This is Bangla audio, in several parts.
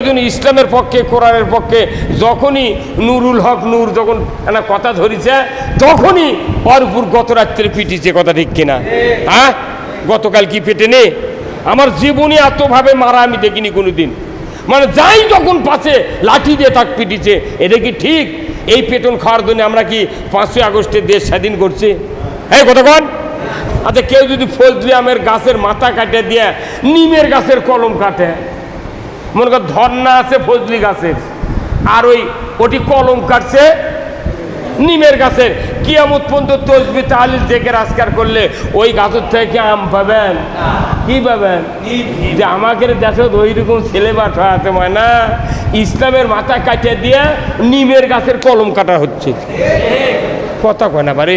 একজন ইসলামের পক্ষে, কোরআনের পক্ষে, যখনই নুরুল হক নূর যখন একটা কথা ধরিছে তখনই ওর উপর গত রাত্রে পিটিছে কথা ঠিক কিনা। হ্যাঁ? গতকাল কি পেটে নে আমার জীবনে এতভাবে মারা আমি দেখিনি কোনোদিন। মানে যাই যখন পাশে লাঠি দিয়ে তাক পিটিছে, এটা কি ঠিক? এই পেটন খাওয়ার জন্য আমরা কি পাঁচই আগস্টে দেশ স্বাধীন করছি? হ্যাঁ কতক্ষণ আচ্ছা কেউ যদি ফজলি আমের গাছের মাথা কাটে দিয়ে, নিমের গাছের কলম কাটে মনে কর ধর্না আছে, ফজলি গাছের। আর ওই ওটি কলম কাটছে, নিমের গাছের। কিয়ামত পর্যন্ত তসবি তাহলিল থেকে রাজকার করলে ওই গাছের থেকে আম পাবেন? কি পাবেন? যে আমাকে দেশে ওই রকম ছেলে বাঠা আছে না ইসলামের মাথা কাটিয়ে দিয়ে নিমের গাছের কলম কাটা হচ্ছে। কথা কয় না বারে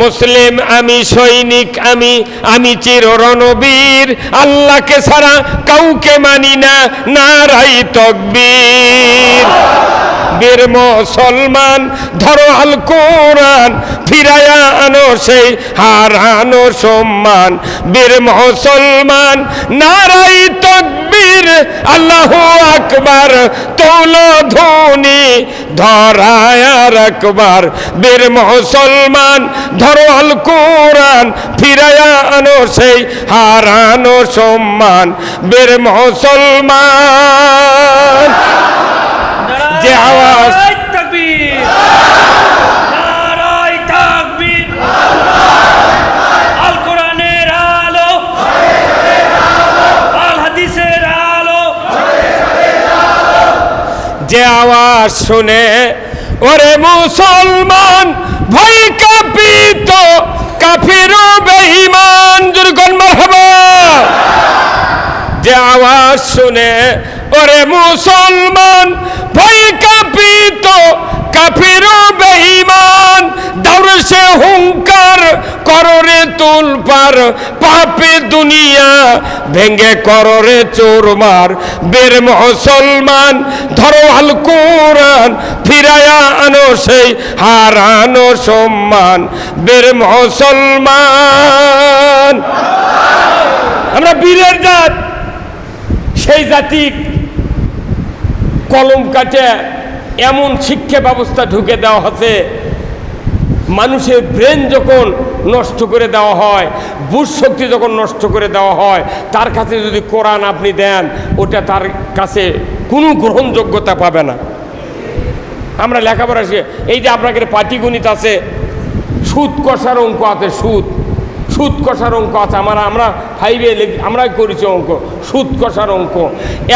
মুসলিম আমি সৈনিক আমি আমি চির রণবীর আল্লাহকে ছাড়া কাউকে মানি না নারাই তকবীর। বীর মুসলমান, ধরো আল কোরআন, ফিরায়া আনো সেই হারানো সম্মান। বীর মুসলমান নারাই তকবীর, আল্লাহ আকবার, তৌল ধনী, ধরায় আকবার বীর মুসলমান, ধরো আল কোরআন, ফিরায়া আনো সেই হারানো সম্মান। বীর মুসলমান যে আওয়াজ যে আওয়াজ শুনে ওরে মুসলমান ভয় কাপিত কাফির বেঈমান। দুর্গন মারহাবা। যে আওয়াজ শুনে ওরে মুসলমান কাপিত কাফির বেঈমান। দৌড় সে হুঙ্কার কররে তুলপার, পাপে দুনিয়া ভেঙ্গে কররে চোরমার। বের মুসলমান, ধরো আল কোরআন, ফিরায়া আনো সেই হারানো সম্মান। বের মুসলমান। আমরা বীরের জাত, সেই জাতি কলম কাটে এমন শিক্ষা ব্যবস্থা ঢুকে দেওয়া হচ্ছে। মানুষের ব্রেন যখন নষ্ট করে দেওয়া হয়, বুঝ শক্তি যখন নষ্ট করে দেওয়া হয়, তার কাছে যদি কোরআন আপনি দেন, ওটা তার কাছে কোনো গ্রহণযোগ্যতা পাবে না। আমরা লেখাপড়া এই যে আপনাকে পাটিগণিত আছে, সুদ কষার অঙ্ক আছে, সুদ। সুদ কষার অঙ্ক আছে, আমরা আমরা ফাইভে আমরাই করেছি অঙ্ক। সুদ কষার অঙ্ক।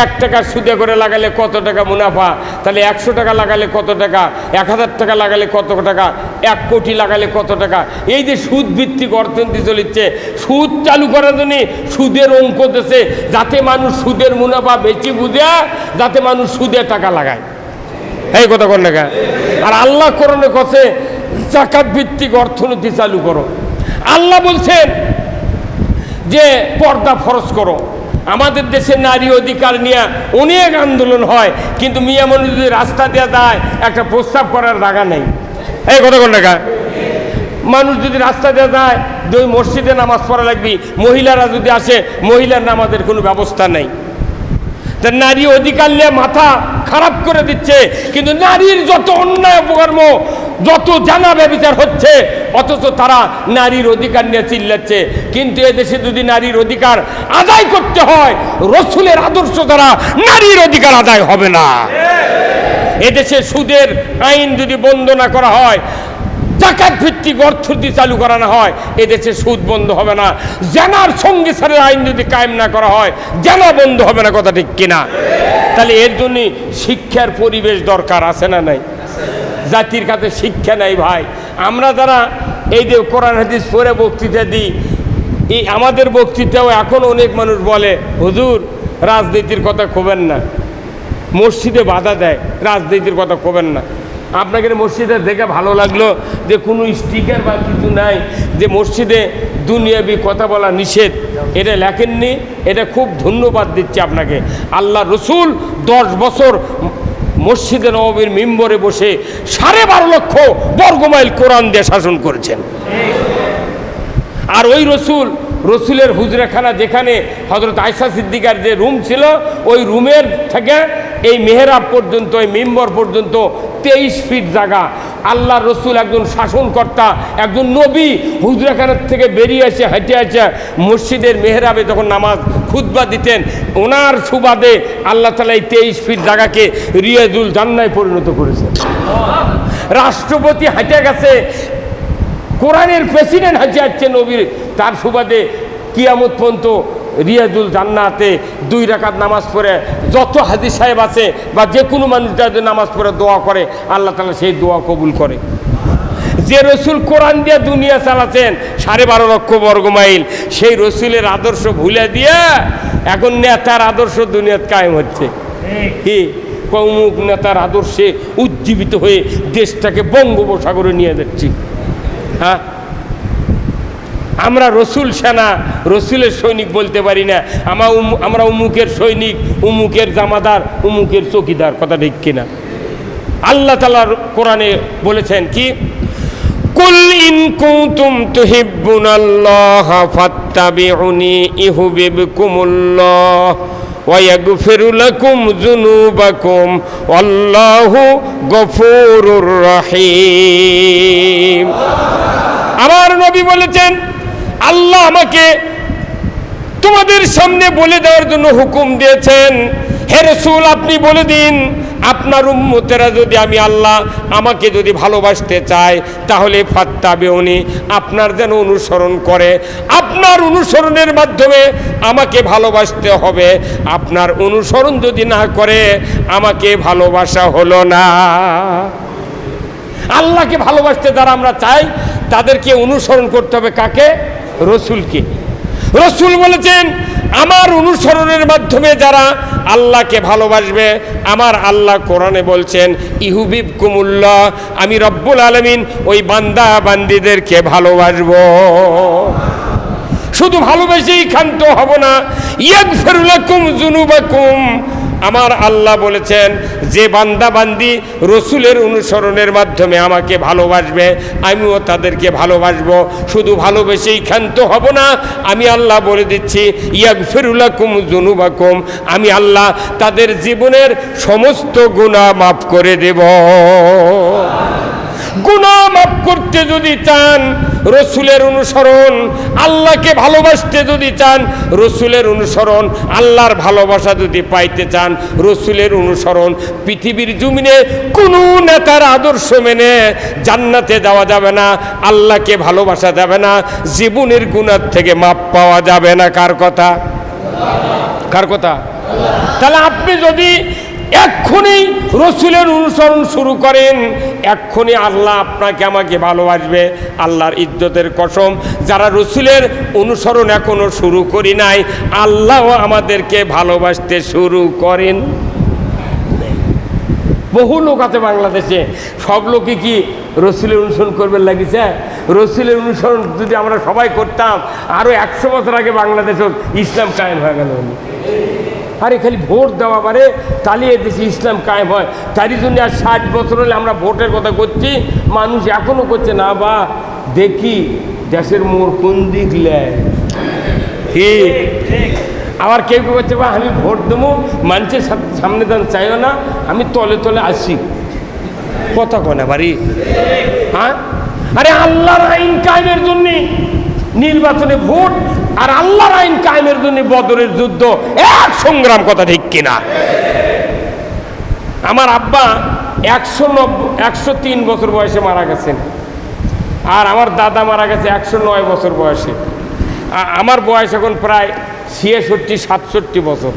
এক টাকা সুদে করে লাগালে কত টাকা মুনাফা? তাহলে একশো টাকা লাগালে কত টাকা? এক হাজার টাকা লাগালে কত টাকা? এক কোটি লাগালে কত টাকা? এই যে সুদ ভিত্তিক অর্থনীতি চলিচ্ছে, সুদ চালু করার জন্যে সুদের অঙ্ক দেশে, যাতে মানুষ সুদের মুনাফা বেশি বুঝে, যাতে মানুষ সুদে টাকা লাগায়। এই কথা কর আর আল্লাহ করণে কথে জাকাত ভিত্তিক অর্থনীতি চালু করো। আল্লাহ বলছেন যে পর্দা ফরজ করো। আমাদের দেশে নারী অধিকার নিয়ে অনেক আন্দোলন হয়, কিন্তু মিয়া মনে যদি রাস্তা দেওয়া যায় একটা প্রস্তাব করার জায়গা নেই। এই কথা কোন লেখা মানুষ যদি রাস্তা দেওয়া যায় দুই মসজিদে নামাজ পড়া লাগবি, মহিলারা যদি আসে, মহিলার নামাজের কোনো ব্যবস্থা নেই। নারী অধিকার নিয়ে মাথা খারাপ করে দিচ্ছে কিন্তু নারীর যত অন্যায় অপকর্ম যত জানা ব্যবচার হচ্ছে অথচ তারা নারীর অধিকার নিয়ে চিল্লাচ্ছে। কিন্তু এদেশে যদি নারীর অধিকার আদায় করতে হয় রসুলের আদর্শ দ্বারা নারীর অধিকার আদায় হবে না। এদেশে সুদের আইন যদি বন্ধ না করা হয় জাকাত ভিত্তিক অর্থনীতি চালু করানো হয়, এদেশে সুদ বন্ধ হবে না। জানার সঙ্গে সারের আইন যদি কায়েম না করা হয়, জানা বন্ধ হবে না কথা ঠিক কিনা? তাহলে এর জন্য শিক্ষার পরিবেশ দরকার, আছে না নাই? জাতির কাছে শিক্ষা নাই ভাই। আমরা যারা এই যে কোরআন, হাদিস পড়ে বক্তৃতা দিই, এই আমাদের বক্তৃতাও এখন অনেক মানুষ বলে, হুজুর, রাজনীতির কথা খোবেন না। মসজিদে বাধা দেয়, রাজনীতির কথা কবেন না। আপনাকে মসজিদে দেখে ভালো লাগল যে কোনো স্টিকার বা কিছু নাই, যে মসজিদে দুনিয়াবি কথা বলা নিষেধ। এটা লেখেননি, এটা খুব ধন্যবাদ দিচ্ছি আপনাকে। আল্লাহ রসুল দশ বছর মসজিদে নবীর মেম্বরে বসে সাড়ে বারো লক্ষ বর্গমাইল কোরআন দিয়ে শাসন করেছেন। আর ওই রসুল, রসুলের হুজরাখানা যেখানে হজরত আয়সা সিদ্দিকার যে রুম ছিল, ওই রুমের থেকে এই মেহরাব পর্যন্ত, এই মেম্বর পর্যন্ত তেইশ ফিট জায়গা। আল্লাহ রসুল একজন শাসনকর্তা, একজন নবী হুজরাখানার থেকে বেরিয়ে এসে হেঁটে এসে মসজিদের মেহরাবে যখন নামাজ খুতবা দিতেন, ওনার সুবাদে আল্লাহ তালা এই তেইশ ফিট জায়গাকে রিয়াজুল জান্নায় পরিণত করেছেন। রাষ্ট্রপতি হেঁটে গেছে, কোরআনের প্রেসিডেন্ট হাজি যাচ্ছে নবীর, তার সুবাদে কিয়ামত পর্যন্ত রিয়াজুল জান্নাতে দুই রাকাত নামাজ পড়ে, যত হাজি সাহেব আছে বা যে কোনো মানুষ যাতে নামাজ পড়ে, দোয়া করে, আল্লাহ তালা সেই দোয়া কবুল করে। যে রসুল কোরআন দিয়ে দুনিয়া চালাচ্ছেন সাড়ে বারো লক্ষ বর্গ মাইল, সেই রসুলের আদর্শ ভুলে দিয়ে এখন নেতার আদর্শ দুনিয়াত কায়েম হচ্ছে। কি? কৌমুক নেতার আদর্শে উজ্জীবিত হয়ে দেশটাকে বঙ্গোপসাগরে নিয়ে যাচ্ছি। হ্যাঁ? আমরা রসুল সেনা রসুলের সৈনিক বলতে পারি না আমরা উম- আমরা উমুকের সৈনিক উমুকের জামাদার উমুকের চকিদার কথা ঠিক কিনা আল্লাহ তালার কোরআনে বলেছেন কি কুল ইন কুনতুম তুহিব্বুনাল্লাহ ফাত্তাবিউনি ইহুবিবকুমুল্লাহ ويغفر لكم ذنوبكم والله غفور رحيم আমার নবী বলেছেন আল্লাহ আমাকে তোমাদের সামনে বলে দেওয়ার জন্য হুকুম দিয়েছেন। হে রসুল, আপনি বলে দিন, আপনার উম্মতেরা যদি আমি আল্লাহ আমাকে যদি ভালোবাসতে চায়, তাহলে ফাত্তা বেউনি আপনার যেন অনুসরণ করে। আপনার অনুসরণের মাধ্যমে আমাকে ভালোবাসতে হবে। আপনার অনুসরণ যদি না করে, আমাকে ভালোবাসা হলো না। আল্লাহকে ভালোবাসতে যারা আমরা চাই, তাদেরকে অনুসরণ করতে হবে কাকে? রসুলকে। রসুল বলেছেন, আমার অনুসরণের মাধ্যমে যারা আল্লাহকে ভালোবাসবে, আমার আল্লাহ কোরআনে বলছেন ইহুবিব কুমুল্লাহ আমি রব্বুল আলমিন ওই বান্দা বান্দিদেরকে ভালোবাসবো। শুধু ভালোবেসেই ক্ষান্ত হব না ইয়াক ফেরুলাকুম জুনুবাকুম আমার আল্লাহ বলেছেন, যে বান্দা বান্দি রসুলের অনুসরণের মাধ্যমে আমাকে ভালোবাসবে, আমিও তাদেরকে ভালোবাসবো। শুধু ভালোবেসেই ক্ষান্ত হব না, আমি আল্লাহ বলে দিচ্ছি ইয়াক ফেরুলাকুম জুনুবাকুম আমি আল্লাহ তাদের জীবনের সমস্ত গুণা মাফ করে দেব। গুণা মাফ করতে যদি চান রসুলের অনুসরণ আল্লাহকে ভালোবাসতে যদি চান, রসুলের অনুসরণ আল্লাহর ভালোবাসা যদি পাইতে চান, রসুলের অনুসরণ পৃথিবীর জমিনে কোনো নেতার আদর্শ মেনে জান্নাতে যাওয়া যাবে না, আল্লাহকে ভালোবাসা যাবে না, জীবনের গুণার থেকে মাপ পাওয়া যাবে না। কার কথা? কার কথা? তাহলে আপনি যদি এক্ষুনি রসুলের অনুসরণ শুরু করেন। এক্ষুনি আল্লাহ আপনাকে আমাকে ভালোবাসবে, আল্লাহর ইজ্জতের কসম। যারা রসুলের অনুসরণ এখনও শুরু করি নাই আল্লাহ আমাদেরকে ভালোবাসতে শুরু করেন। বহু লোক আছে বাংলাদেশে, সব লোকে কি রসুলের অনুসরণ করবেন লাগিছে রসুলের অনুসরণ যদি আমরা সবাই করতাম আরও একশো বছর আগে বাংলাদেশে ইসলাম কায়েম হয়ে গেল। আরে খালি ভোট দেওয়া পারে তাহলে দেশে ইসলাম কায়েম হয়। তারই জন্য আর ষাট বছর হলে আমরা ভোটের কথা করছি মানুষ এখনও করছে না বা দেখি দেশের মোড় কোন দিক লেয়। ঠিক আবার কেউ কেউ বলছে বা আমি ভোট দেবো মানুষের সামনে দান চাইও না আমি তলে তলে আসি। কথা কনে বাড়ি। হ্যাঁ? আরে আল্লাহর আইন কায়েমের জন্যে নির্বাচনে ভোট আর আল্লাহর আইন কায়েমের জন্য বদরের যুদ্ধ এক সংগ্রাম কথা ঠিক কিনা? আমার আব্বা একশো একশো তিন বছর বয়সে মারা গেছেন। আর আমার দাদা মারা গেছে একশো নয় বছর বয়সে। আমার বয়স এখন প্রায় ছিয়াষট্টি, সাতষট্টি বছর।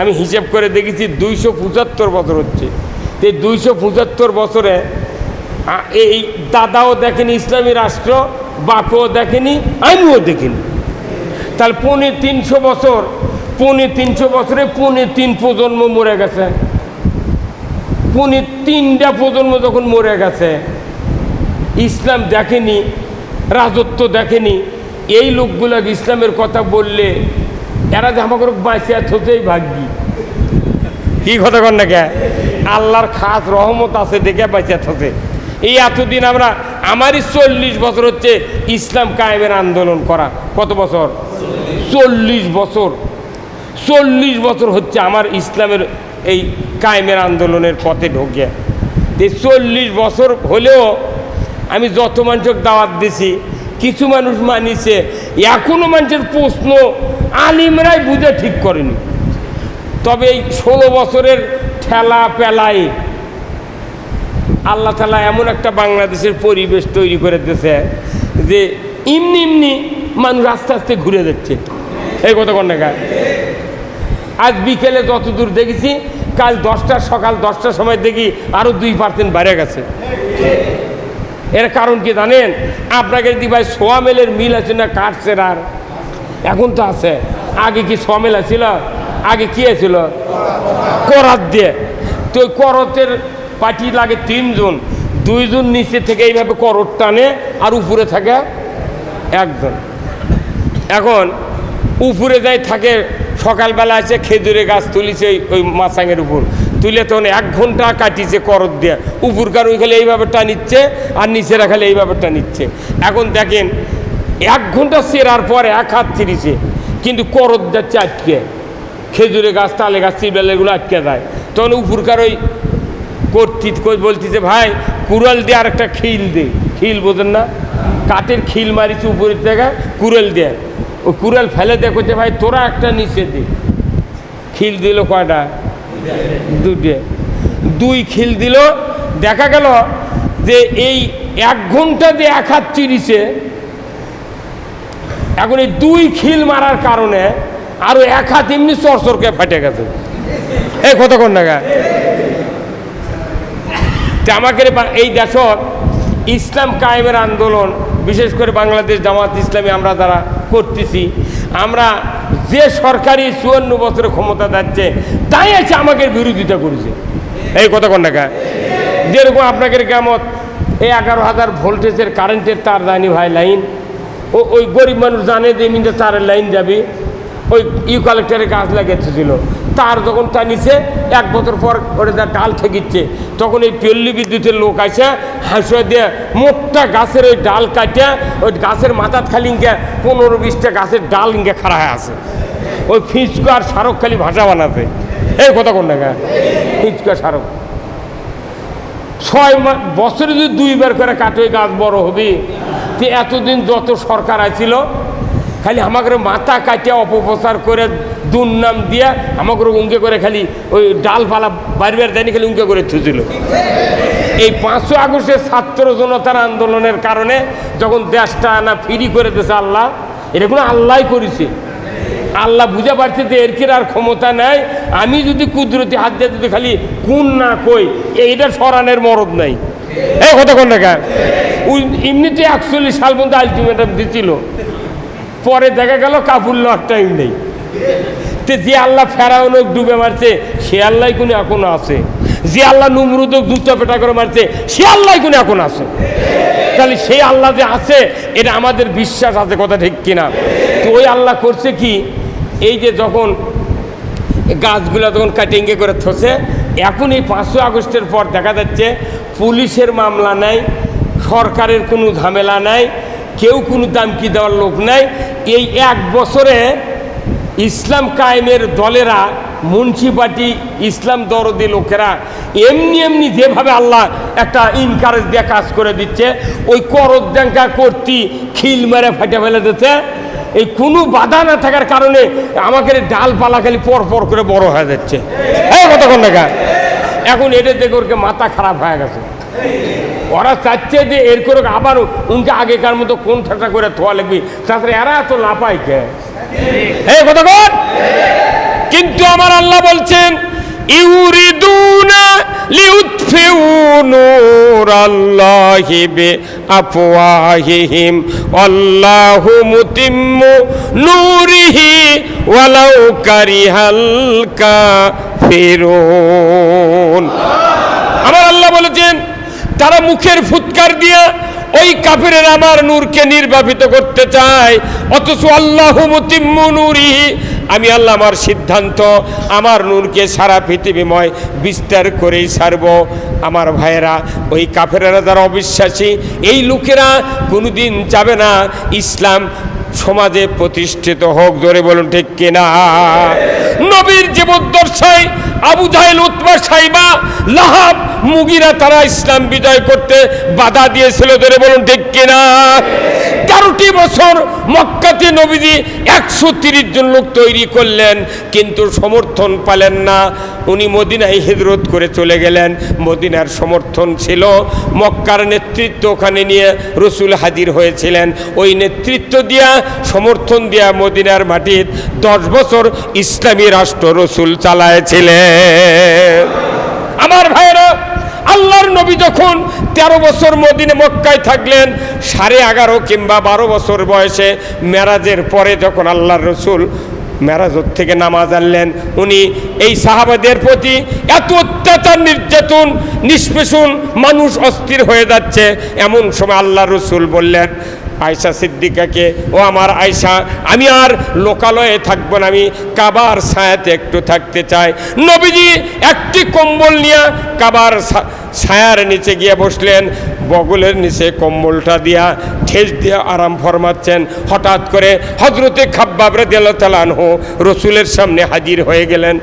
আমি হিসেব করে দেখেছি দুইশো পঁচাত্তর বছর হচ্ছে। তো দুইশো পঁচাত্তর বছরে এই দাদাও দেখেনি ইসলামী রাষ্ট্র, বাপও দেখেনি, আমিও দেখিনি। তাহলে পৌনে তিনশো বছর, পৌনে তিনশো বছরে পৌনে তিন প্রজন্ম মরে গেছে। পৌনে তিনটা প্রজন্ম যখন মরে গেছে, ইসলাম দেখেনি, রাজত্ব দেখেনি, এই লোকগুলো ইসলামের কথা বললে এরা যে আমাকে বাঁচিয়া থতেই ভাগ্যি। কি কথা কর না কে আল্লাহর খাস রহমত আছে দেখে বাঁচিয়া থতে এই এতদিন আমরা, আমারই চল্লিশ বছর হচ্ছে ইসলাম কায়েমের আন্দোলন করা। কত বছর? চল্লিশ বছর চল্লিশ বছর হচ্ছে আমার ইসলামের এই কায়েমের আন্দোলনের পথে ঢোকে। এই চল্লিশ বছর হলেও আমি যত মানুষের দাওয়াত দিছি, কিছু মানুষ মানিছে, এখনও মানুষের প্রশ্ন আলিমরাই বুঝে ঠিক করেনি। তবে এই ষোলো বছরের ঠেলা পেলায় আল্লাহ তালা এমন একটা বাংলাদেশের পরিবেশ তৈরি করে দিয়েছে যে এমনি এমনি মানুষ আস্তে আস্তে ঘুরে যাচ্ছে। এই কথা কন না আজ বিকেলে যত দূর দেখেছি, কাল দশটার সকাল দশটার সময় দেখি আরও দুই পার্সেন্ট বেড়ে গেছে। এর কারণ কি জানেন? আপনাকে যদি ভাই সোয়া মেলের মিল আছে না কাটছে আর এখন তো আছে। আগে কি সোয়া মেল ছিল আগে কি ছিল করাত দিয়ে। তো করতের পাটি লাগে তিনজন। দুইজন নিচে থেকে এইভাবে করত টানে আর উপরে থাকে একজন। এখন উপরে যাই থাকে, সকালবেলা আছে খেজুরে গাছ তুলিছে ওই- মাছাঙের উপর। তুলে তখন এক ঘণ্টা কাটিছে করত দিয়ে। উপরকার ওই খালি এইভাবে নিচ্ছে আর নিচেরা খালি এইভাবে নিচ্ছে এখন দেখেন, এক ঘণ্টা সেরার পর এক হাত ছিঁড়িছে, কিন্তু করত যাচ্ছে আটকে খেজুরে গাছ তালে গাছ চিবেলেগুলো আটকে যায়। তখন উপরকার ওই করতি কই বলতেছে, ভাই, কুড়াল দিয়ে আর একটা খিল দে। খিল বোঝেন না? কাঠের খিল মারিছে উপরের থেকে, কুড়াল দিয়ে। ও কুড়াল ফেলে দেখছে ভাই, তোরা একটা নিচে দে। খিল দিল কয়টা? দুটে দুই খিল দিল। দেখা গেল যে এই এক ঘণ্টা দিয়ে এক হাত চিরিছে, এখন এই দুই খিল মারার কারণে আরও এক হাত এমনি চরচরকে ফেটে গেছে। এই কতক্ষণ টাকা আমাকে এই দেশত ইসলাম কায়েমের আন্দোলন বিশেষ করে বাংলাদেশ জামাত ইসলামী আমরা যারা করতেছি, আমরা যে সরকারি চুয়ান্ন বছরের ক্ষমতা যাচ্ছে, তাই আছে আমাকে বিরোধিতা করেছে। এই কথা কোন টাকা যেরকম আপনাকে কেমন, এই এগারো হাজার ভোল্টেজের কারেন্টের তার জানি ভাই লাইন, ও ওই গরিব মানুষ জানে যে মিনিটে তারের লাইন যাবে, ওই ইউ কালেক্টরের গাছ লাগিয়েছিল। তার যখন টানিছে এক বছর পর ওটা যা ডাল ঠেকিচ্ছে, তখন এই পল্লী বিদ্যুতের লোক আসে হাঁসুয়া দিয়ে মোটটা গাছের ওই ডাল কাটে ওই গাছের খালি ইঙ্গে পনেরো বিশটা গাছের ডাল ইঙ্গে খাড়া হয়ে আছে। ওই ফিচকো আর সারক খালি ভাষা বানাতে। এই কথা কোন টাকা ফিচকো সারক ছয় বছরে যদি দুইবার করে কাটে গাছ বড় হবে, তো এতদিন যত সরকার আছিল খালি আমাকে মাথা কাটিয়া অপপ্রচার করে দুর্নাম দিয়া আমাকে উঙ্কে করে খালি ওই ডালপালা বাড়িবার দেয়নি, খালি উঙ্কে করে থুছিল এই পাঁচশো আগস্টের ছাত্র জনতার আন্দোলনের কারণে যখন দেশটা না ফ্রি করে দিয়েছে আল্লাহ, এটা কোনো আল্লাহ করেছে। আল্লাহ বুঝে পারছে যে এর কি আর ক্ষমতা নাই। আমি যদি কুদরতি হাত দিয়ে যদি খালি কোন না কই, এইটা সরানের মরদ নাই। এই কোন টাকা এমনিতে একচল্লিশ সাল পর্যন্ত আলটিমেটাম দিছিল। পরে দেখা গেল কাপড় লওয়ার টাইম নেই। তে যে আল্লাহ ফেরাউনক ডুবে মারছে, সে আল্লাহ কোনো এখনও আছে। যে আল্লাহ নুমরুদক দুটা পেটা করে মারছে, সে আল্লাহ কোনো এখন আছে। তাহলে সেই আল্লাহ যে আছে, এটা আমাদের বিশ্বাস আছে কথা ঠিক কিনা? তো ওই আল্লাহ করছে কি? এই যে যখন গাছগুলো তখন কাটিংয়ে করে থসে, এখন এই পাঁচশো আগস্টের পর দেখা যাচ্ছে, পুলিশের মামলা নাই, সরকারের কোনো ঝামেলা নাই কেউ কোনো দামকি দেওয়ার লোক নাই। এই এক বছরে ইসলাম কায়েমের দলেরা, মুন্সিপাটি ইসলাম দরদি লোকেরা এমনি এমনি যেভাবে আল্লাহ একটা ইনকারেজ দিয়ে কাজ করে দিচ্ছে, ওই করদ ড্যাঙ্কা কর্তি খিল মেরে ফাটে ফেলে দিচ্ছে। এই কোনো বাধা না থাকার কারণে আমাকে ডালপালা খালি পর পর করে বড় হয়ে যাচ্ছে। হ্যাঁ কতক্ষণ দেখা? এখন এটা দেখে মাথা খারাপ হয়ে গেছে। ওরা চাচ্ছে যে এর করে আবার উনকে আগেকার মতো কোন ঠাটা করে থোয়া লাগবে? তাছাড়া এরা এত লাপাই কে? এই কিন্তু আমার আল্লাহ বলছেন ওয়ালাউ আমার আল্লাহ বলেছেন তারা মুখের ফুৎকার দিয়ে ওই কাফিরের আমার নূরকে নির্বাপিত করতে চায়। অথচ আল্লাহ মুতিম্মু নূরিহি। আমি আল্লাহ আমার সিদ্ধান্ত, আমার নূরকে সারা পৃথিবীময় বিস্তার করেই সারব আমার ভাইয়েরা, ওই কাফেরেরা যারা অবিশ্বাসী, এই লোকেরা কোনোদিন যাবে না। ইসলাম সমাজে প্রতিষ্ঠিত হোক ধরে বলুন ঠিক কিনা? নবীর জীবদ্দশায় আবু জাহেল উতমা সাইবা, লাহাব, মুগিরা তারা ইসলাম বিজয় করতে বাধা দিয়েছিল ধরে বলুন ঠিক কিনা? তেরোটি বছর মক্কাতে নবীজি একশো তিরিশ জন লোক তৈরি করলেন, কিন্তু সমর্থন পালেন না। উনি মদিনায় হিজরত করে চলে গেলেন। মদিনার সমর্থন ছিল। মক্কার নেতৃত্ব ওখানে নিয়ে রসুল হাজির হয়েছিলেন। ওই নেতৃত্ব দিয়া, সমর্থন দিয়া মদিনার মাটির দশ বছর ইসলামী রাষ্ট্র রসুল চালায়ছিলেন। আমার ভাইরা আল্লাহর নবী যখন তেরো বছর মদিনে মক্কায় থাকলেন, সাড়ে এগারো কিংবা বারো বছর বয়সে মেরাজের পরে যখন আল্লাহর রসুল মেরাজত থেকে নামাজ আনলেন, উনি এই সাহাবাদের প্রতি এত অত্যাচার, নির্যাতন, নিষ্পেষণ, মানুষ অস্থির হয়ে যাচ্ছে। এমন সময় আল্লাহ রসুল বললেন আয়সা সিদ্দিকাকে, ও আমার আয়সা আমি আর লোকালয়ে থাকব না, আমি কাবার ছায়াতে একটু থাকতে চাই। নবীজি একটি কম্বল নিয়ে কাবার ছায়ার নিচে গিয়ে বসলেন। বগলের নিচে কম্বলটা দিয়া ঠেস দিয়ে আরাম ফরমাচ্ছেন। হঠাৎ করে হজরতে খাব্বাবরে দিল তালানহ রসুলের সামনে হাজির হয়ে গেলেন।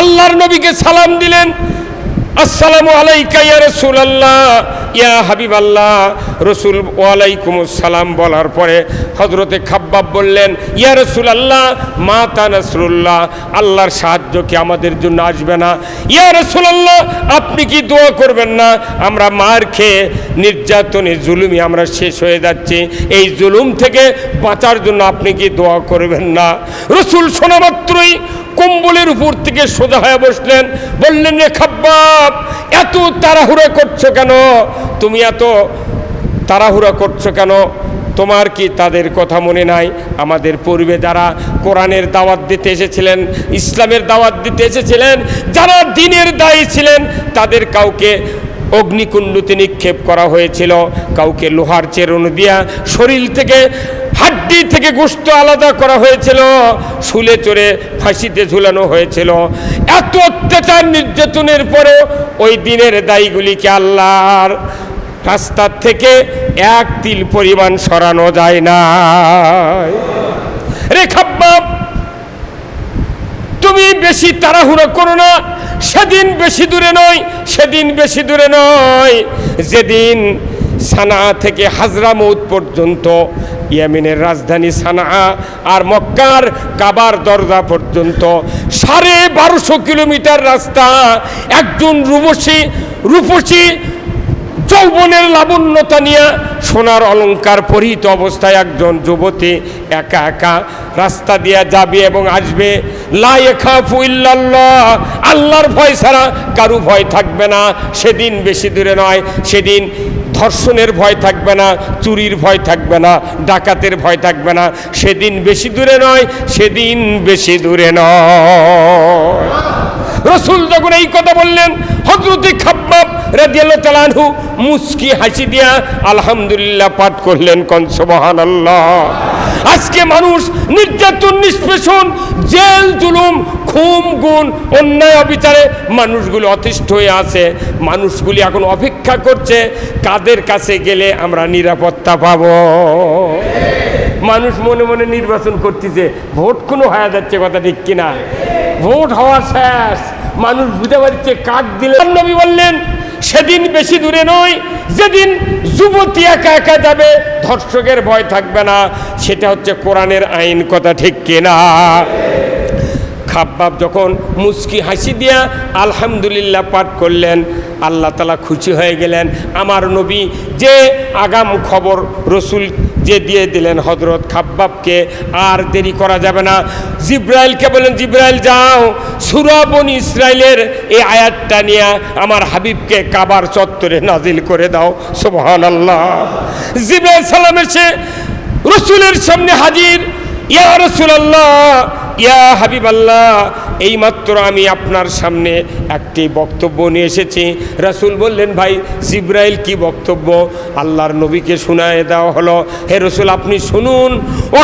আল্লাহর নবীকে সালাম দিলেন। আসসালামু আলাইকা ইয়া রাসূলুল্লাহ, ইয়া হাবিবাল্লাহ। রসুল ওয়ালাইকুম সালাম বলার পরে হজরতে খাব্বাব বললেন, ইয়া রাসূলুল্লাহ মা তা নাসরুল্লাহ, আল্লাহর সাহায্য কি আমাদের জন্য আসবে না? ইয়া রাসূলুল্লাহ, আপনি কি দোয়া করবেন না? আমরা মার খেয়ে নির্যাতনে, জুলুমি আমরা শেষ হয়ে যাচ্ছি। এই জুলুম থেকে বাঁচার জন্য আপনি কি দোয়া করবেন না? রসুল শোনা মাত্রই কম্বলের উপর থেকে সোজা হয়ে বসলেন। বললেন রে খাব্বাব, এত তাড়াহুড়া করছ কেন? তুমি এত তাড়াহুড়া করছ কেন? তোমার কি তাদের কথা মনে নাই? আমাদের পূর্বে যারা কোরআনের দাওয়াত দিতে এসেছিলেন, ইসলামের দাওয়াত দিতে এসেছিলেন, যারা দিনের দায়ী ছিলেন, তাদের কাউকে অগ্নিকুণ্ডুতে নিক্ষেপ করা হয়েছিল। কাউকে লোহার চেরুন দিয়া শরীর থেকে, হাড্ডি থেকে গোস্ত আলাদা করা হয়েছিল। শুলে চড়ে ফাঁসিতে ঝুলানো হয়েছিল। এত অত্যাচার নির্যাতনের পরেও ওই দিনের দায়ীগুলিকে আল্লাহর রাস্তার থেকে এক তিল পরিমাণ সরানো যায় না রে খাব্বাব, তুমি বেশি তাড়াহুড়ো করো না। সেদিন বেশি দূরে নয়, সেদিন বেশি দূরে নয়। যেদিন সানা থেকে হাজরামৌত পর্যন্ত ইয়ামিনের রাজধানী সানা আর মক্কার কাবার দরজা পর্যন্ত সাড়ে বারোশো কিলোমিটার রাস্তা, একজন রূপসী রূপসী যৌবনের লাবণ্যতা নিয়ে সোনার অলংকার পরিহিত অবস্থায় একজন যুবতী একা একা রাস্তা দিয়ে যাবে এবং আসবে। আল্লাহর ভয় ছাড়া কারু ভয় থাকবে না। সেদিন বেশি দূরে নয়। সেদিন ধর্ষণের ভয় থাকবে না, চুরির ভয় থাকবে না, ডাকাতের ভয় থাকবে না। সেদিন বেশি দূরে নয়, সেদিন বেশি দূরে নয়। রসুল যখন এই কথা বললেন হজরতে খাব্বাব মুস্কি হাসি দিয়া আলহামদুলিল্লাহ পাঠ করলেন কনসবহান আল্লাহ আজকে মানুষ নির্যাতন, নিষ্পেষণ, জেল, জুলুম খুম গুণ, অন্যায়, অবিচারে মানুষগুলি অতিষ্ঠ হয়ে আছে। মানুষগুলি এখন অপেক্ষা করছে, কাদের কাছে গেলে আমরা নিরাপত্তা পাবো? মানুষ মনে মনে নির্বাচন করতেছে, ভোট কোনো হয়ে যাচ্ছে কথা ঠিক কিনা? ভোট হওয়া শেষ। মানুষ বুঝতে পারছে কাক দিলে। নবী বললেন সেদিন বেশি দূরে নয়, যেদিন যুবতী একা একা যাবে, ধর্ষকের ভয় থাকবে না। সেটা হচ্ছে কোরআনের আইন, কথা ঠিক কিনা খাব্বাব যখন মুস্কি হাসি দিয়া আলহামদুলিল্লাহ পাঠ করলেন আল্লাহ তালা খুশি হয়ে গেলেন। আমার নবী যে আগাম খবর রসুল যে দিয়ে দিলেন হজরত খাব্বাবকে, আর দেরি করা যাবে না। জিব্রাইলকে বলেন জিব্রাইল, যাও। সুরাবন ইসরায়েলের এই আয়াতটা নিয়ে আমার হাবিবকে কাবার চত্বরে নাজিল করে দাও। সুবহান আল্লাহ জিব্রাইল সালাম এসে রসুলের সামনে হাজির। ইয়া রসুলাল্লাহ, ইয়া এইমাত্র আমি আপনার সামনে একটি বক্তব্য নিয়ে এসেছি। রাসুল বললেন, ভাই, জিব্রাইল কি বক্তব্য? আল্লাহর নবীকে শোনায় দেওয়া হলো। হে রসুল, আপনি শুনুন। ও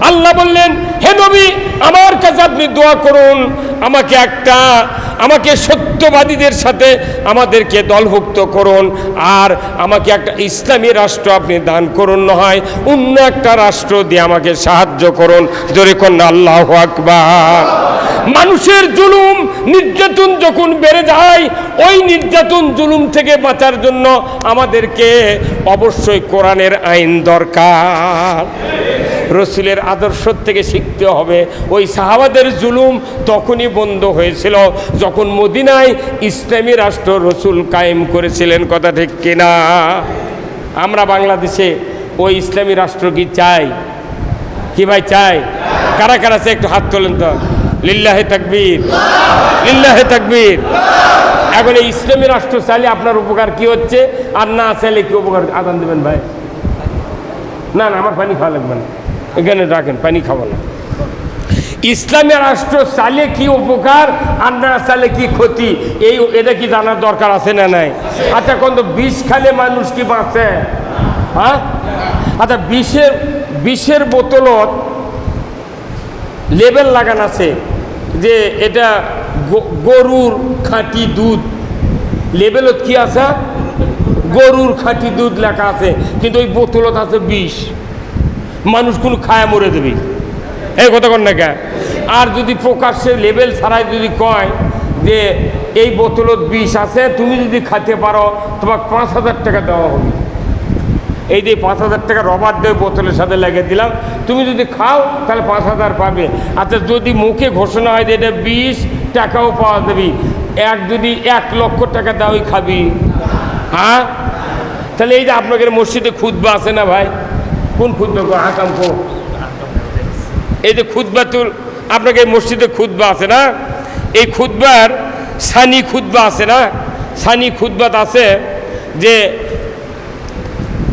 আল্লাহ বললেন হে নবী, আমার কাছে আপনি দোয়া করুন, আমাকে একটা, আমাকে সত্যবাদীদের সাথে আমাদেরকে দলভুক্ত করুন, আর আমাকে একটা ইসলামী রাষ্ট্র আপনি দান করুন না হয় অন্য একটা রাষ্ট্র দিয়ে আমাকে সাহায্য করুন। জোরে কন্যা, আল্লাহ আকবার। মানুষের জুলুম, নির্যাতন যখন বেড়ে যায়, ওই নির্যাতন জুলুম থেকে বাঁচার জন্য আমাদেরকে অবশ্যই কোরআনের আইন দরকার। রসুলের আদর্শ থেকে শিখতে হবে। ওই সাহাবাদের জুলুম তখনই বন্ধ হয়েছিল যখন মদিনায় ইসলামী রাষ্ট্র রসুল কায়েম করেছিলেন। কথা ঠিক কিনা? আমরা বাংলাদেশে ওই ইসলামী রাষ্ট্র কি চাই? কি ভাই চাই? কারা কারা আছে একটু হাত তোলেন তো। লিল্লাহে তাকবীর। লিল্লাহে তাকবীর। এখন এই ইসলামী রাষ্ট্র চাইলে আপনার উপকার কি হচ্ছে? আর না চাইলে কি উপকার আদান দেবেন ভাই? না না, আমার পানি খাওয়া লাগবে না। এখানে রাখেন, পানি খাব না ইসলামী রাষ্ট্র চালে কি উপকার, আর না চালে কি ক্ষতি, এই এটা কি জানার দরকার আছে না নাই? আচ্ছা কোন বিষ খালে মানুষ কি বাঁচে? হ্যাঁ? আচ্ছা বিষের বিষের বোতলত লেবেল লাগান আছে, যে এটা গরুর খাঁটি দুধ, লেবেলত কি আছে? গরুর খাঁটি দুধ লেখা আছে, কিন্তু ওই বোতলত আছে বিষ। মানুষ কোনো খায় মরে দেবে। এই কথা কন না আর যদি প্রকাশ্যে লেভেল ছাড়াই যদি কয় যে এই বোতলত বিষ আছে, তুমি যদি খাইতে পারো, তোমাকে পাঁচ হাজার টাকা দেওয়া হবে। এই যে পাঁচ হাজার টাকা রবার দিয়ে বোতলের সাথে লাগিয়ে দিলাম, তুমি যদি খাও, তাহলে পাঁচ হাজার পাবে। আচ্ছা যদি মুখে ঘোষণা হয় যে এটা বিশ টাকাও পাওয়া যাবে। এক যদি এক লক্ষ টাকা দাওই খাবি। হ্যাঁ? তাহলে এই যে আপনাদের মসজিদে খুদবা আছে না ভাই? কোন গো আকাম কো? এই যে খুদবাতুল, আপনাকে মসজিদে খুদবা আছে না? এই খুদবার সানি খুদবা আছে না? সানি খুদবাত আছে যে,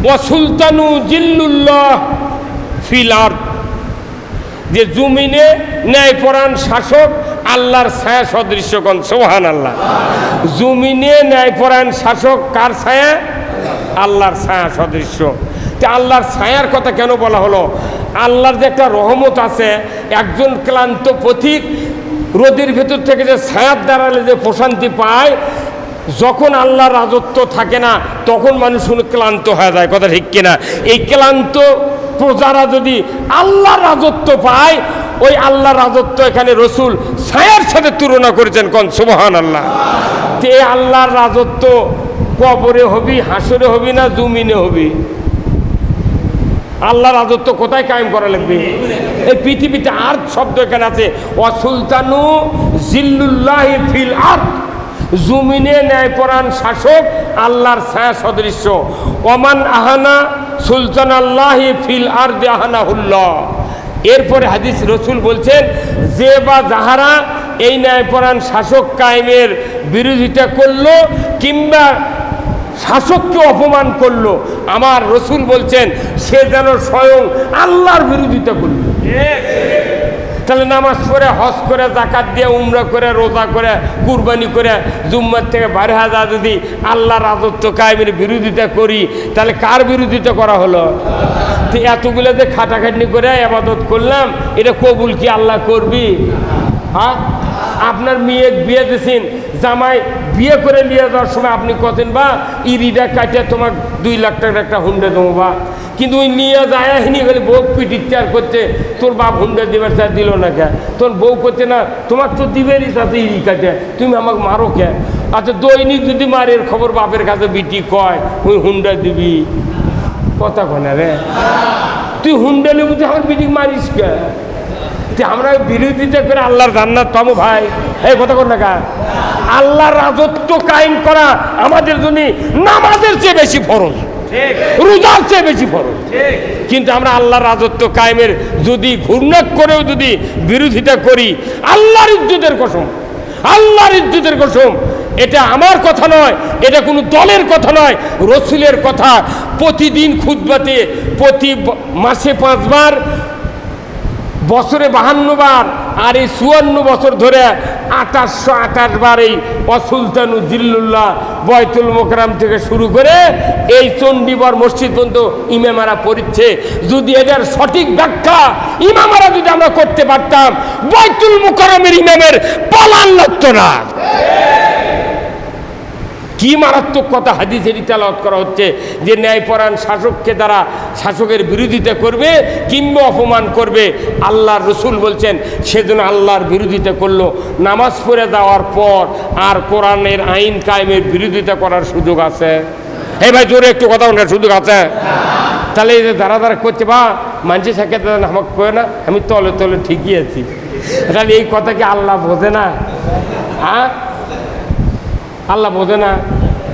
ওয়াসুলতানু জিল্লুল্লাহ ফিল আরদ যে জমিনে ন্যায়পরাণ শাসক আল্লাহর ছায়া সদৃশ্য কন সোহান আল্লাহ জমিনে ন্যায়পরায়ণ শাসক কার ছায়া? আল্লাহর ছায়া সদৃশ্য। তে আল্লাহর ছায়ার কথা কেন বলা হলো? আল্লাহর যে একটা রহমত আছে, একজন ক্লান্ত পথিক রোদের ভেতর থেকে যে ছায়ার দাঁড়ালে যে প্রশান্তি পায়, যখন আল্লাহর রাজত্ব থাকে না, তখন মানুষ ক্লান্ত হয়ে যায়। কথা ঠিক কিনা? এই ক্লান্ত প্রজারা যদি আল্লাহর রাজত্ব পায়, ওই আল্লাহর রাজত্ব এখানে রসুল ছায়ার সাথে তুলনা করেছেন কন? সুবহান আল্লাহ তে আল্লাহর রাজত্ব কবরে হবি, হাসরে হবি না জমিনে হবি? আল্লাহ রাজত্ব কোথায় কায়েম করা লাগবে? এই পৃথিবীতে আর শব্দ এখানে আছে, অসুলতানু জিল্লুল্লাহ ফিল আর্থ জমিনে ন্যায়পরাণ শাসক, আল্লাহর ছায়া সদৃশ্য। ওমান আহানা সুলতান আল্লাহ ফিল আর আহানাহুল্লাহ। এরপরে হাদিস রসুল বলছেন, যে বা যাহারা এই ন্যায়পরাণ শাসক কায়েমের বিরোধিতা করল, কিংবা শাসককে অপমান করল। আমার রসুল বলছেন, সে যেন স্বয়ং আল্লাহর বিরোধিতা করল। তাহলে নামাজ পড়ে, হজ করে, জাকাত দিয়ে, উমরা করে, রোজা করে, কুরবানি করে, জুম্মার থেকে বারো হাজার যদি আল্লাহ রাজত্ব কায়েমের বিরোধিতা করি, তাহলে কার বিরোধিতা করা হলো? তো এতগুলো যে খাটাখাটনি করে আবাদত করলাম, এটা কবুল কি আল্লাহ করবি? হ্যাঁ? আপনার মেয়ে বিয়ে দিয়েছেন, জামাই বিয়ে করে নিয়ে যাওয়ার সময় আপনি কতেন, বা ইরিটা কাটিয়ে তোমার দুই লাখ টাকার একটা হুন্ডে দেবো, বা। কিন্তু ওই নিয়ে যায়, হিনি গেলে বউ পিটিচার করছে, তোর বাপ হুন্ডা দিবার চা দিল না কে? তোর বউ করছে না তোমার তো দিবেরই সাথে ইরি কাটে, তুমি আমাকে মারো কে? আচ্ছা দৈনিক যদি মারের খবর বাপের কাছে বিটি কয়, ওই হুন্ডা দিবি। কথা কয় রে। তুই হুন্ডা নেবু, তুই আমার বিটি মারিস কে? যে আমরা বিরোধিতা করে আল্লাহর জান্নাত পাবো ভাই। এই কথা কর না কা আল্লাহর রাজত্ব কায়েম করা আমাদের জন্য নামাজের চেয়ে বেশি ফরজ। রোজার চেয়ে বেশি ফরজ। কিন্তু আমরা আল্লাহর রাজত্ব কায়েমের যদি ঘূর্ণা করেও যদি বিরোধিতা করি আল্লাহর ইজ্জতের কসম আল্লাহর ইজ্জতের কসম এটা আমার কথা নয় এটা কোনো দলের কথা নয় রসুলের কথা। প্রতিদিন খুদবাতে প্রতি মাসে পাঁচবার বছরে বাহান্ন বার আর এই চুয়ান্ন বছর ধরে আঠাশশো আঠাশ বার এই অসুলতানু জিল্লুল্লাহ বয়তুল মোকরাম থেকে শুরু করে এই চণ্ডীবর মসজিদ পর্যন্ত ইমামারা পড়ছে যদি এদের সঠিক ব্যাখ্যা ইমামারা যদি আমরা করতে পারতাম, বয়তুল মোকরমের ইমামের পালান লাগতো না। কি মারাত্মক কথা হাদিসের তেলাওয়াত করা হচ্ছে যে ন্যায়পরায়ণ শাসককে দ্বারা শাসকের বিরোধিতা করবে কিংবা অপমান করবে, আল্লাহর রসুল বলছেন, সেজন্য আল্লাহর বিরোধিতা করল। নামাজ পড়ে দেওয়ার পর আর কোরআনের আইন কায়েমের বিরোধিতা করার সুযোগ আছে? এই ভাই, জোরে একটু কথা বলার সুযোগ আছে? তাহলে এই যে যারা যারা করছে, বা মানুষের সাথে আমাকে কয়ে না, আমি তলে তলে ঠিকই আছি। তাহলে এই কথা কি আল্লাহ বোঝে না? হ্যাঁ? আল্লাহ বোঝে না।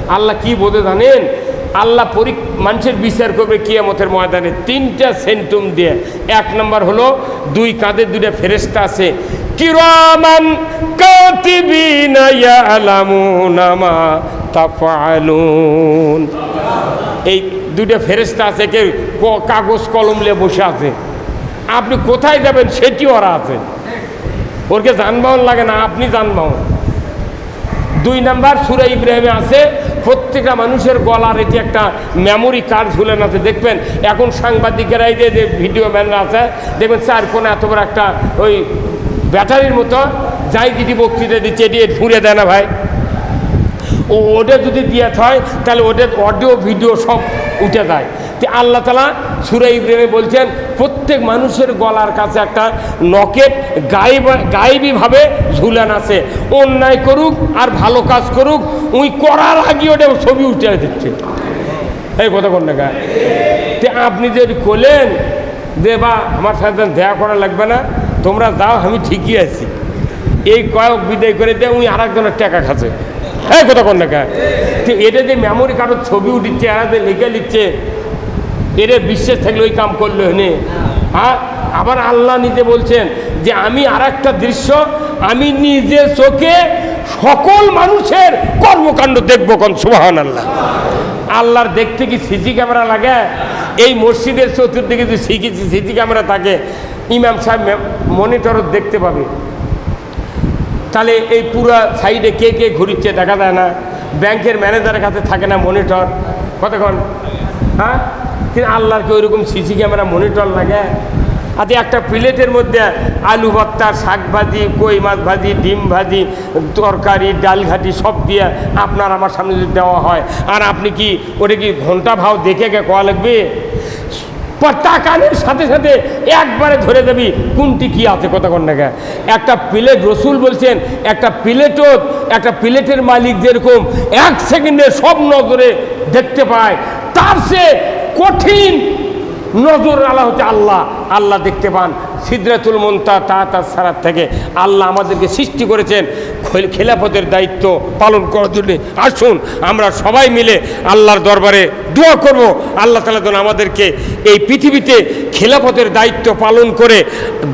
আল্লাহ কি বোঝে জানেন? আল্লাহ পরি মানুষের বিচার করবে কিয়ামতের ময়দানে। তিনটা সেন্টুম দিয়ে। এক নম্বর হলো, দুই কাঁধে দুটা ফেরেস্তা আছে। কিরামান এই দুইটা ফেরেস্তা আছে, ক- কাগজ কলম নিয়ে বসে আছে। আপনি কোথায় যাবেন? সেটি ওরা আছে। ওরকে যানবাহন লাগে না, আপনি যানবাহন। দুই নাম্বার সুরা ইব্রাহিমে আছে, প্রত্যেকটা মানুষের গলার এটি একটা মেমোরি কার্ড ঝুলেন আছে দেখবেন। এখন সাংবাদিকেরা এই যে ভিডিও ম্যানরা আছে, দেখবেন স্যার কোনো এত বড় একটা ওই ব্যাটারির মতো, যাই যদি বক্তৃতা দিচ্ছে, এটি ঘুরে দেয় না ভাই। ও ওটা যদি দিয়ে হয় তাহলে ওদের অডিও ভিডিও সব উঠে যায়। তো আল্লাহ তালা সুরা ইব্রাহিমে বলছেন, প্রত্যেক মানুষের গলার কাছে একটা নকেট গায়েব, গায়েবীভাবে ঝুলান আছে। অন্যায় করুক আর ভালো কাজ করুক, উই করার আগে ওটা ছবি উঠে দিচ্ছে। এই কথা কোন টাকা তে আপনি যদি করলেন যে বা, আমার সাথে দেয়া করা লাগবে না, তোমরা যাও, আমি ঠিকই আছি। এই কয়েক বিদায় করে দিয়ে উনি আর একজনের টাকা খাচ্ছে। হ্যাঁ কথা কোন তো এটা যে মেমোরি কার্ডের ছবি উঠিচ্ছে যে লিখে লিখছে এর বিশ্বাস থাকলে ওই কাম করল হেনে হ্যাঁ? আবার আল্লাহ নিজে বলছেন যে আমি আর একটা দৃশ্য, আমি নিজে চোখে সকল মানুষের কর্মকাণ্ড দেখব কোন সুবাহান আল্লাহ আল্লাহর দেখতে কি সিসি ক্যামেরা লাগে? এই মসজিদের চতুর্দিকে যদি শিখেছি সিসি ক্যামেরা থাকে, ইমাম সাহেব মনিটরও দেখতে পাবে। তাহলে এই পুরা সাইডে কে কে ঘুরিচ্ছে দেখা যায় না। ব্যাংকের ম্যানেজারের কাছে থাকে না মনিটর। কতক্ষণ? হ্যাঁ? কিন্তু আল্লাহর ওইরকম সিসি ক্যামেরা মনিটর লাগে আচ্ছা একটা প্লেটের মধ্যে আলু ভর্তা শাক ভাজি কই মাছ ভাজি ডিম ভাজি তরকারি ডাল ঘাটি সব দিয়ে আপনার আমার সামনে যদি দেওয়া হয় আর আপনি কি ওটা কি ঘণ্টা ভাও দেখে গে কোয়া লাগবে টাকানের সাথে সাথে একবারে ধরে দেবি কোনটি কি আছে কতক্ষণ টাকা একটা প্লেট রসুল বলছেন একটা প্লেটও একটা প্লেটের মালিক যেরকম এক সেকেন্ডে সব নজরে দেখতে পায় তার সে কঠিন নজর আল্লাহ হচ্ছে আল্লাহ। আল্লাহ দেখতে পান সিদ্রাতুল মন্তা তা তার সারার থেকে আল্লাহ আমাদেরকে সৃষ্টি করেছেন। খেলাফতের দায়িত্ব পালন করার জন্য। আসুন, আমরা সবাই মিলে আল্লাহর দরবারে দোয়া করব। আল্লাহ তালা যেন আমাদেরকে এই পৃথিবীতে খেলাফতের দায়িত্ব পালন করে,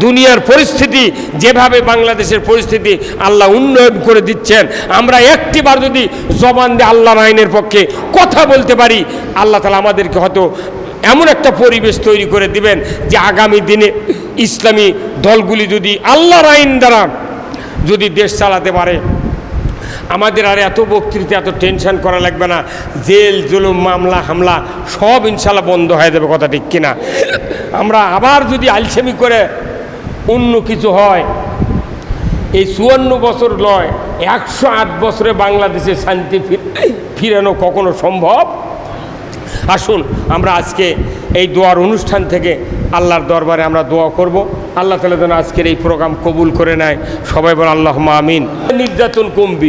দুনিয়ার পরিস্থিতি যেভাবে বাংলাদেশের পরিস্থিতি আল্লাহ উন্নয়ন করে দিচ্ছেন। আমরা একটিবার যদি জবান দিয়ে আল্লাহর আইনের পক্ষে কথা বলতে পারি, আল্লাহ তালা আমাদেরকে হয়তো এমন একটা পরিবেশ তৈরি করে দিবেন যে আগামী দিনে ইসলামী দলগুলি যদি আল্লাহর আইন দ্বারা যদি দেশ চালাতে পারে, আমাদের আর এত বক্তৃতা, এত টেনশন করা লাগবে না। জেল, জুলুম, মামলা, হামলা সব ইনশাল্লাহ বন্ধ হয়ে যাবে, কথা ঠিক কিনা। আমরা আবার যদি আলসেমি করে অন্য কিছু হয়, এই চুয়ান্ন বছর নয়, একশো আট বছরে বাংলাদেশে শান্তি ফির- ফিরানো কখনো সম্ভব? আসুন, আমরা আজকে এই দোয়ার অনুষ্ঠান থেকে আল্লাহর দরবারে আমরা দোয়া করব। আল্লাহ তালা যেন আজকের এই প্রোগ্রাম কবুল করে নেয়। সবাই বল আল্লাহ আমিন। নির্যাতন কমবি।